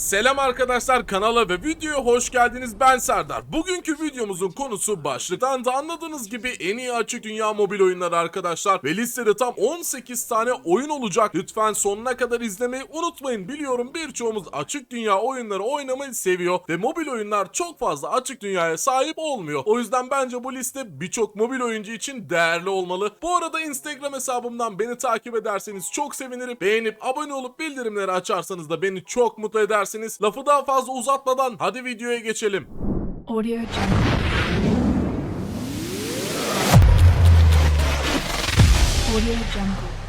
Selam arkadaşlar kanala ve videoya hoş geldiniz ben Serdar. Bugünkü videomuzun konusu başlıktan da anladığınız gibi en iyi açık dünya mobil oyunları arkadaşlar. Ve listede tam 18 tane oyun olacak. Lütfen sonuna kadar izlemeyi unutmayın. Biliyorum birçoğumuz açık dünya oyunları oynamayı seviyor. Ve mobil oyunlar çok fazla açık dünyaya sahip olmuyor. O yüzden bence bu liste birçok mobil oyuncu için değerli olmalı. Bu arada Instagram hesabımdan beni takip ederseniz çok sevinirim. Beğenip abone olup bildirimleri açarsanız da beni çok mutlu edersiniz. Lafı daha fazla uzatmadan hadi videoya geçelim. Audio Jungle. Audio Jungle.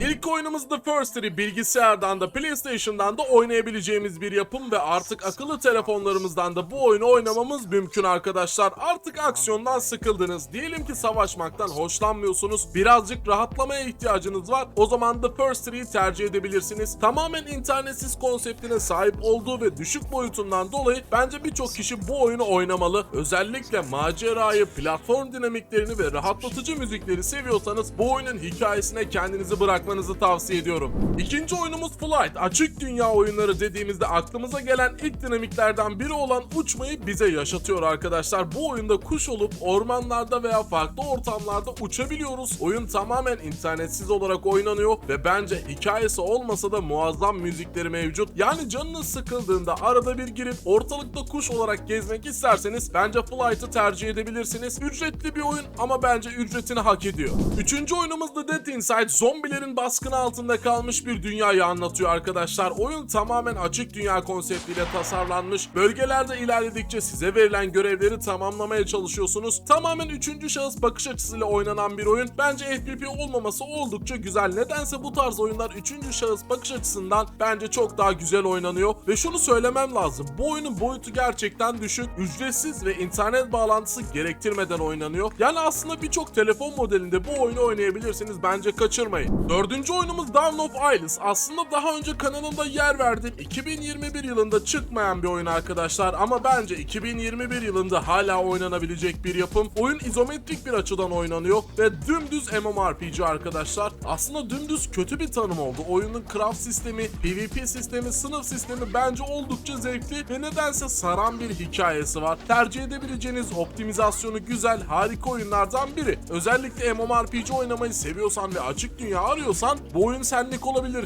İlk oyunumuz The First'ı bilgisayardan da PlayStation'dan da oynayabileceğimiz bir yapım ve artık akıllı telefonlarımızdan da bu oyunu oynamamız mümkün arkadaşlar. Artık aksiyondan sıkıldınız. Diyelim ki savaşmaktan hoşlanmıyorsunuz. Birazcık rahatlamaya ihtiyacınız var. O zaman The First'ı tercih edebilirsiniz. Tamamen internetsiz konseptine sahip olduğu ve düşük boyutundan dolayı bence birçok kişi bu oyunu oynamalı. Özellikle macerayı, platform dinamiklerini ve rahatlatıcı müzikleri seviyorsanız bu oyunun hikayesine kendinizi bırakmanızı tavsiye ediyorum. İkinci oyunumuz Flight. Açık dünya oyunları dediğimizde aklımıza gelen ilk dinamiklerden biri olan uçmayı bize yaşatıyor arkadaşlar. Bu oyunda kuş olup ormanlarda veya farklı ortamlarda uçabiliyoruz. Oyun tamamen internetsiz olarak oynanıyor ve bence hikayesi olmasa da muazzam müzikleri mevcut. Yani canınız sıkıldığında arada bir girip ortalıkta kuş olarak gezmek isterseniz bence Flight'ı tercih edebilirsiniz. Ücretli bir oyun ama bence ücretini hak ediyor. Üçüncü oyunumuz The Dead Inside. Zombilerin baskını altında kalmış bir dünyayı anlatıyor arkadaşlar. Oyun tamamen açık dünya konseptiyle tasarlanmış. Bölgelerde ilerledikçe size verilen görevleri tamamlamaya çalışıyorsunuz. Tamamen üçüncü şahıs bakış açısıyla oynanan bir oyun. Bence FPP olmaması oldukça güzel. Nedense bu tarz oyunlar üçüncü şahıs bakış açısından bence çok daha güzel oynanıyor. Ve şunu söylemem lazım. Bu oyunun boyutu gerçekten düşük. Ücretsiz ve internet bağlantısı gerektirmeden oynanıyor. Yani aslında birçok telefon modelinde bu oyunu oynayabilirsiniz. Bence kaçırmayın. Dördüncü oyunumuz Dawn of Isles. Aslında daha önce kanalımda yer verdim. 2021 yılında çıkmayan bir oyun arkadaşlar ama bence 2021 yılında hala oynanabilecek bir yapım. Oyun izometrik bir açıdan oynanıyor ve dümdüz MMORPG arkadaşlar. Aslında dümdüz kötü bir tanım oldu. Oyunun craft sistemi, PvP sistemi, sınıf sistemi bence oldukça zevkli ve nedense saran bir hikayesi var. Tercih edebileceğiniz optimizasyonu güzel, harika oyunlardan biri. Özellikle MMORPG oynamayı seviyorsan ve açık dünya arıyorsan bu oyun senlik olabilir.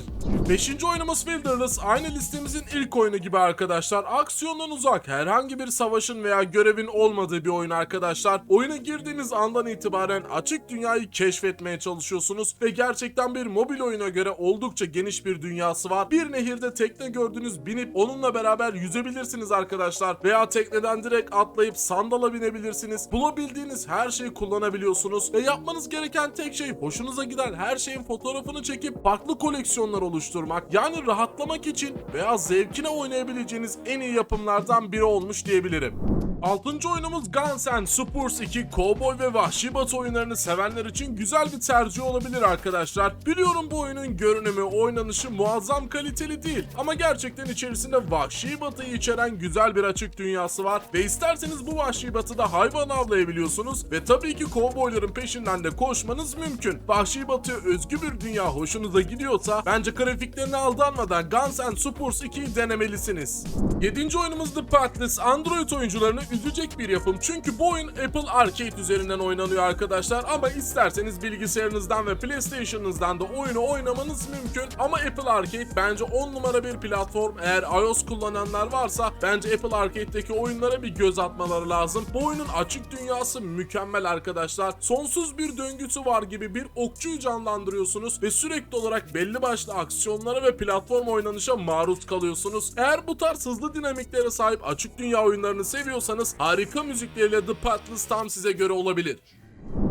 Beşinci oyunumuz Wilderness. Aynı listemizin ilk oyunu gibi arkadaşlar. Aksiyondan uzak, herhangi bir savaşın veya görevin olmadığı bir oyun arkadaşlar. Oyuna girdiğiniz andan itibaren açık dünyayı keşfetmeye çalışıyorsunuz ve gerçekten bir mobil oyuna göre oldukça geniş bir dünyası var. Bir nehirde tekne gördünüz binip onunla beraber yüzebilirsiniz arkadaşlar veya tekneden direkt atlayıp sandala binebilirsiniz. Bulabildiğiniz her şeyi kullanabiliyorsunuz ve yapmanız gereken tek şey hoşunuza giden her şeyin fotoğrafını çekip farklı koleksiyonlar oluşturmak. Yani rahatlamak için veya zevkine oynayabileceğiniz en iyi yapımlardan biri olmuş diyebilirim. Altıncı oyunumuz Guns N' Spurs 2 Cowboy ve Vahşi Batı oyunlarını sevenler için güzel bir tercih olabilir arkadaşlar. Biliyorum bu oyunun görünümü, oynanışı muazzam kaliteli değil ama gerçekten içerisinde Vahşi Batı'yı içeren güzel bir açık dünyası var ve isterseniz bu Vahşi Batı'da hayvan avlayabiliyorsunuz ve tabii ki kovboyların peşinden de koşmanız mümkün. Vahşi Batı'ya özgü bir dünya hoşunuza gidiyorsa bence grafiklerine aldanmadan Guns N' Spurs 2'yi denemelisiniz. 7. oyunumuz The Pathless. Android oyuncularını üzecek bir yapım çünkü bu oyun Apple Arcade üzerinden oynanıyor arkadaşlar ama isterseniz bilgisayarınızdan ve PlayStation'ınızdan da oyunu oynamanız mümkün ama Apple Arcade bence 10 numara bir platform. Eğer iOS kullananlar varsa bence Apple Arcade'deki oyunlara bir göz atmaları lazım. Bu oyunun açık dünyası mükemmel arkadaşlar. Sonsuz bir döngüsü var gibi bir okçuyu canlandırıyorsunuz ve sürekli olarak belli başlı aksiyonlara ve platform oynanışa maruz kalıyorsunuz. Eğer bu tarz hızlı dinamiklere sahip açık dünya oyunlarını seviyorsanız harika müzikleriyle The Pathless tam size göre olabilir.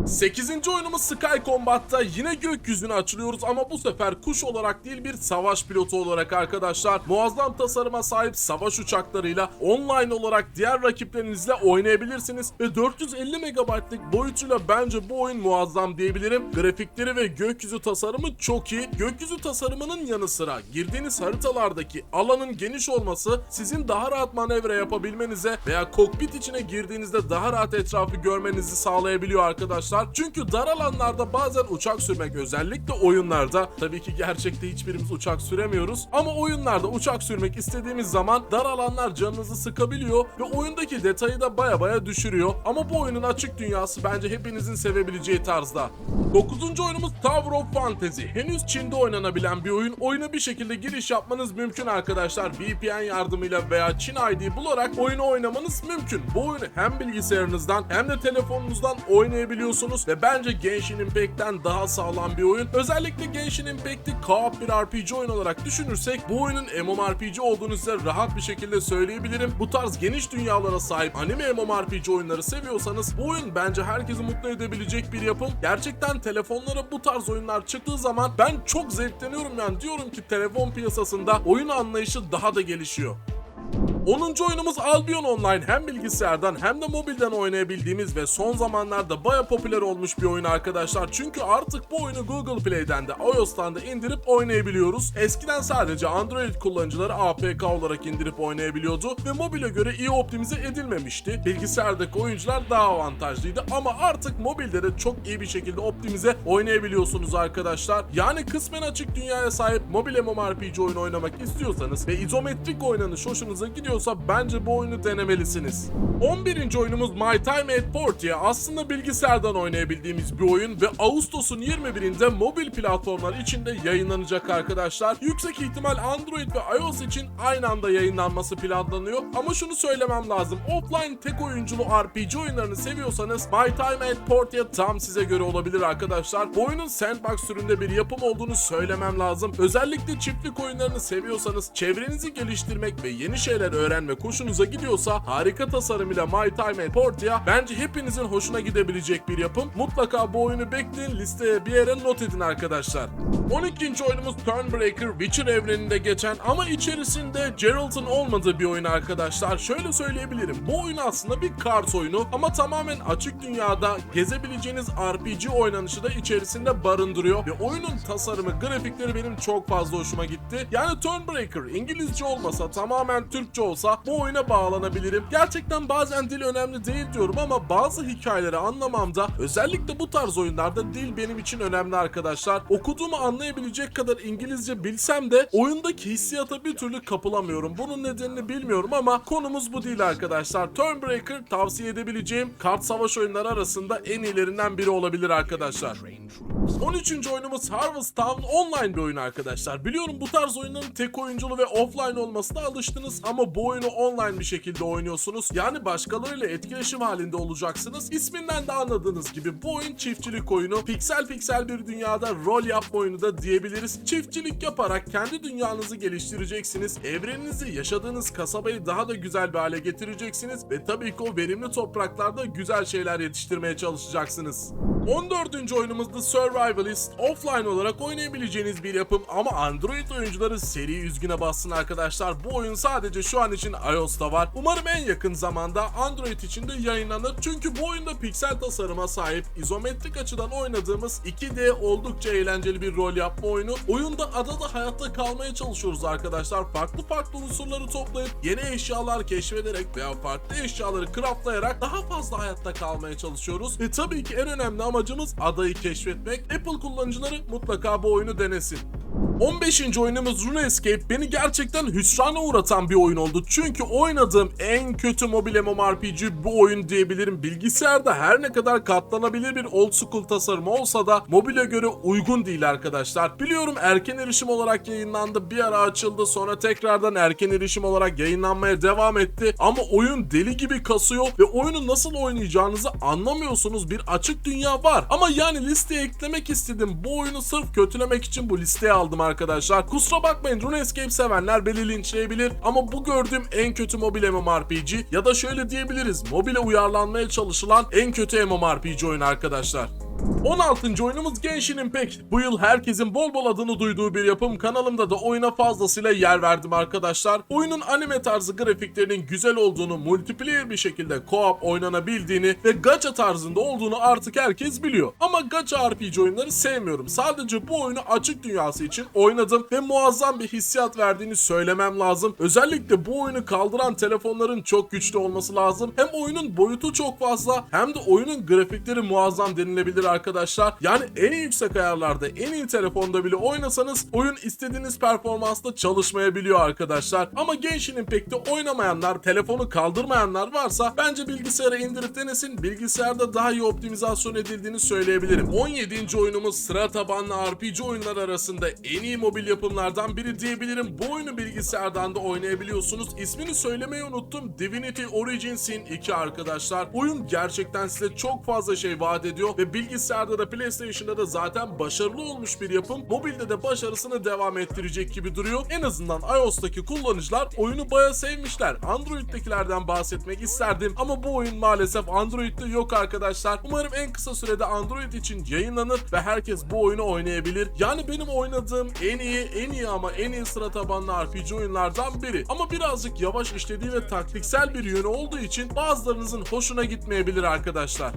8. oyunumuz Sky Combat'ta yine gökyüzüne açılıyoruz ama bu sefer kuş olarak değil bir savaş pilotu olarak arkadaşlar. Muazzam tasarıma sahip savaş uçaklarıyla online olarak diğer rakiplerinizle oynayabilirsiniz ve 450 MB'lık boyutuyla bence bu oyun muazzam diyebilirim. Grafikleri ve gökyüzü tasarımı çok iyi. Gökyüzü tasarımının yanı sıra girdiğiniz haritalardaki alanın geniş olması sizin daha rahat manevra yapabilmenize veya kokpit içine girdiğinizde daha rahat etrafı görmenizi sağlayabiliyor arkadaşlar. Arkadaşlar. Çünkü dar alanlarda bazen uçak sürmek özellikle oyunlarda tabii ki gerçekte hiçbirimiz uçak süremiyoruz ama oyunlarda uçak sürmek istediğimiz zaman dar alanlar canınızı sıkabiliyor ve oyundaki detayı da baya baya düşürüyor. Ama bu oyunun açık dünyası bence hepinizin sevebileceği tarzda. 9. oyunumuz Tower of Fantasy. Henüz Çin'de oynanabilen bir oyun. Oyuna bir şekilde giriş yapmanız mümkün arkadaşlar. VPN yardımıyla veya Çin ID bularak oyunu oynamanız mümkün. Bu oyunu hem bilgisayarınızdan hem de telefonunuzdan oynayabiliyorsunuz ve bence Genshin Impact'ten daha sağlam bir oyun. Özellikle Genshin Impact'i co-op bir RPG oyun olarak düşünürsek bu oyunun MMORPG olduğunu size rahat bir şekilde söyleyebilirim. Bu tarz geniş dünyalara sahip anime MMORPG oyunları seviyorsanız bu oyun bence herkesi mutlu edebilecek bir yapım. Gerçekten telefonlara bu tarz oyunlar çıktığı zaman ben çok zevkleniyorum yani diyorum ki telefon piyasasında oyun anlayışı daha da gelişiyor. 10. oyunumuz Albion Online hem bilgisayardan hem de mobilden oynayabildiğimiz ve son zamanlarda baya popüler olmuş bir oyun arkadaşlar. Çünkü artık bu oyunu Google Play'den de iOS'tan da indirip oynayabiliyoruz. Eskiden sadece Android kullanıcıları APK olarak indirip oynayabiliyordu ve mobile göre iyi optimize edilmemişti. Bilgisayardaki oyuncular daha avantajlıydı ama artık mobilde de çok iyi bir şekilde optimize oynayabiliyorsunuz arkadaşlar. Yani kısmen açık dünyaya sahip mobil MMORPG oyunu oynamak istiyorsanız ve izometrik oynanış hoşunuza gidiyorsa bence bu oyunu denemelisiniz. 11. oyunumuz My Time at Portia aslında bilgisayardan oynayabildiğimiz bir oyun ve Ağustos'un 21'inde mobil platformlar içinde yayınlanacak arkadaşlar. Yüksek ihtimal Android ve iOS için aynı anda yayınlanması planlanıyor ama şunu söylemem lazım. Offline tek oyunculu RPG oyunlarını seviyorsanız My Time at Portia tam size göre olabilir arkadaşlar. Oyunun sandbox türünde bir yapım olduğunu söylemem lazım. Özellikle çiftlik oyunlarını seviyorsanız çevrenizi geliştirmek ve yeni şeyler öğrenmek hoşunuza gidiyorsa harika tasarımıyla My Time at Portia bence hepinizin hoşuna gidebilecek bir yapım. Mutlaka bu oyunu bekleyin listeye bir yere not edin arkadaşlar. 12. oyunumuz Turnbreaker Witcher evreninde geçen ama içerisinde Geralt'ın olmadığı bir oyun arkadaşlar. Şöyle söyleyebilirim. Bu oyun aslında bir kart oyunu ama tamamen açık dünyada gezebileceğiniz RPG oynanışı da içerisinde barındırıyor ve oyunun tasarımı, grafikleri benim çok fazla hoşuma gitti. Yani Turnbreaker İngilizce olmasa tamamen Türkçe olsa bu oyuna bağlanabilirim. Gerçekten bazen dil önemli değil diyorum ama bazı hikayeleri anlamamda özellikle bu tarz oyunlarda dil benim için önemli arkadaşlar. Okuduğumu anlayabilecek kadar İngilizce bilsem de oyundaki hissiyata bir türlü kapılamıyorum. Bunun nedenini bilmiyorum ama konumuz bu değil arkadaşlar. Turnbreaker tavsiye edebileceğim kart savaş oyunları arasında en iyilerinden biri olabilir arkadaşlar. 13. oyunumuz Harvest Town online bir oyun arkadaşlar. Biliyorum bu tarz oyunların tek oyunculu ve offline olmasına alıştınız ama bu oyunu online bir şekilde oynuyorsunuz. Yani başkalarıyla etkileşim halinde olacaksınız. İsminden de anladığınız gibi bu oyun çiftçilik oyunu. Piksel piksel bir dünyada rol yapma oyunu da diyebiliriz. Çiftçilik yaparak kendi dünyanızı geliştireceksiniz. Evreninizi, yaşadığınız kasabayı daha da güzel bir hale getireceksiniz ve tabii ki o verimli topraklarda güzel şeyler yetiştirmeye çalışacaksınız. 14. oyunumuz The Survivalist. Offline olarak oynayabileceğiniz bir yapım ama Android oyuncuları seri üzgüne bassın arkadaşlar. Bu oyun sadece şu an için iOS'ta var. Umarım en yakın zamanda Android için de yayınlanır. Çünkü bu oyunda piksel tasarıma sahip, izometrik açıdan oynadığımız 2D oldukça eğlenceli bir rol yapma oyunu. Oyunda adada hayatta kalmaya çalışıyoruz arkadaşlar. Farklı farklı unsurları toplayıp yeni eşyalar keşfederek veya farklı eşyaları craftlayarak daha fazla hayatta kalmaya çalışıyoruz. Ve tabii ki en önemli amacımız adayı keşfetmek. Apple kullanıcıları mutlaka bu oyunu denesin. 15. oyunumuz RuneScape beni gerçekten hüsrana uğratan bir oyun oldu. Çünkü oynadığım en kötü mobil MMORPG bu oyun diyebilirim. Bilgisayarda her ne kadar katlanabilir bir old school tasarım olsa da mobile göre uygun değil arkadaşlar. Biliyorum erken erişim olarak yayınlandı. Bir ara açıldı sonra tekrardan erken erişim olarak yayınlanmaya devam etti. Ama oyun deli gibi kasıyor ve oyunu nasıl oynayacağınızı anlamıyorsunuz. Bir açık dünya var. Ama yani listeye eklemek istedim. Bu oyunu sırf kötülemek için bu listeye aldım arkadaşlar. Kusura bakmayın RuneScape sevenler beni linçleyebilir ama bu gördüğüm en kötü mobil MMORPG ya da şöyle diyebiliriz mobile uyarlanmaya çalışılan en kötü MMORPG oyun arkadaşlar. 16. oyunumuz Genshin Impact. Bu yıl herkesin bol bol adını duyduğu bir yapım. Kanalımda da oyuna fazlasıyla yer verdim arkadaşlar. Oyunun anime tarzı grafiklerinin güzel olduğunu, multiplayer bir şekilde co-op oynanabildiğini ve gacha tarzında olduğunu artık herkes biliyor. Ama gacha RPG oyunları sevmiyorum. Sadece bu oyunu açık dünyası için oynadım ve muazzam bir hissiyat verdiğini söylemem lazım. Özellikle bu oyunu kaldıran telefonların çok güçlü olması lazım. Hem oyunun boyutu çok fazla hem de oyunun grafikleri muazzam denilebilir arkadaşlar. Yani en yüksek ayarlarda en iyi telefonda bile oynasanız oyun istediğiniz performansta çalışmayabiliyor arkadaşlar. Ama Genshin Impact'te oynamayanlar, telefonu kaldırmayanlar varsa bence bilgisayara indirip denesin. Bilgisayarda daha iyi optimizasyon edildiğini söyleyebilirim. 17. oyunumuz sıra tabanlı RPG oyunlar arasında en iyi mobil yapımlardan biri diyebilirim. Bu oyunu bilgisayardan da oynayabiliyorsunuz. İsmini söylemeyi unuttum. Divinity Origin Sin 2 arkadaşlar. Oyun gerçekten size çok fazla şey vaat ediyor ve bilgisayarda da PlayStation'da da zaten başarılı olmuş bir yapım. Mobilde de başarısını devam ettirecek gibi duruyor. En azından iOS'taki kullanıcılar oyunu baya sevmişler. Android'dekilerden bahsetmek isterdim ama bu oyun maalesef Android'de yok arkadaşlar. Umarım en kısa sürede Android için yayınlanır ve herkes bu oyunu oynayabilir. Yani benim oynadığım en iyi, en iyi ama en iyi sıra tabanlı RPG oyunlardan biri. Ama birazcık yavaş işlediği ve taktiksel bir yönü olduğu için bazılarınızın hoşuna gitmeyebilir arkadaşlar.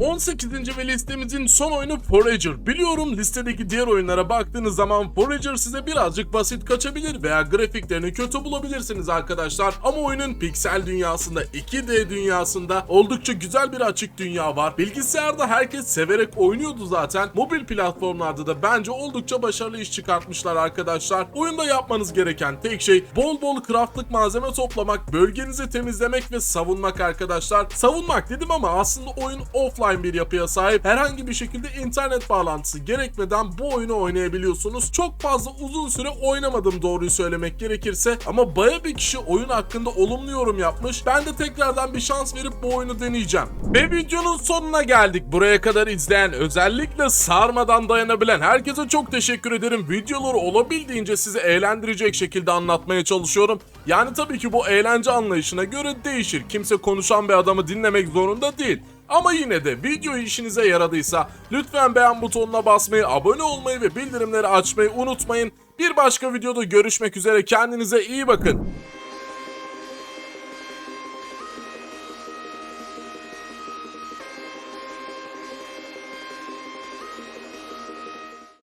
18. ve listemizin son oyunu Forager. Biliyorum listedeki diğer oyunlara baktığınız zaman Forager size birazcık basit kaçabilir veya grafiklerini kötü bulabilirsiniz arkadaşlar. Ama oyunun piksel dünyasında, 2D dünyasında oldukça güzel bir açık dünya var. Bilgisayarda herkes severek oynuyordu zaten. Mobil platformlarda da bence oldukça başarılı iş çıkartmışlar arkadaşlar. Oyunda yapmanız gereken tek şey bol bol craftlık malzeme toplamak, bölgenizi temizlemek ve savunmak arkadaşlar. Savunmak dedim ama aslında oyun offline bir yapıya sahip. Herhangi bir şekilde internet bağlantısı gerekmeden bu oyunu oynayabiliyorsunuz. Çok fazla uzun süre oynamadım doğruyu söylemek gerekirse ama baya bir kişi oyun hakkında olumlu yorum yapmış. Ben de tekrardan bir şans verip bu oyunu deneyeceğim. Ve videonun sonuna geldik. Buraya kadar izleyen özellikle sarmadan dayanabilen herkese çok teşekkür ederim. Videoları olabildiğince sizi eğlendirecek şekilde anlatmaya çalışıyorum. Yani tabii ki bu eğlence anlayışına göre değişir. Kimse konuşan bir adamı dinlemek zorunda değil. Ama yine de video işinize yaradıysa lütfen beğen butonuna basmayı, abone olmayı ve bildirimleri açmayı unutmayın. Bir başka videoda görüşmek üzere kendinize iyi bakın.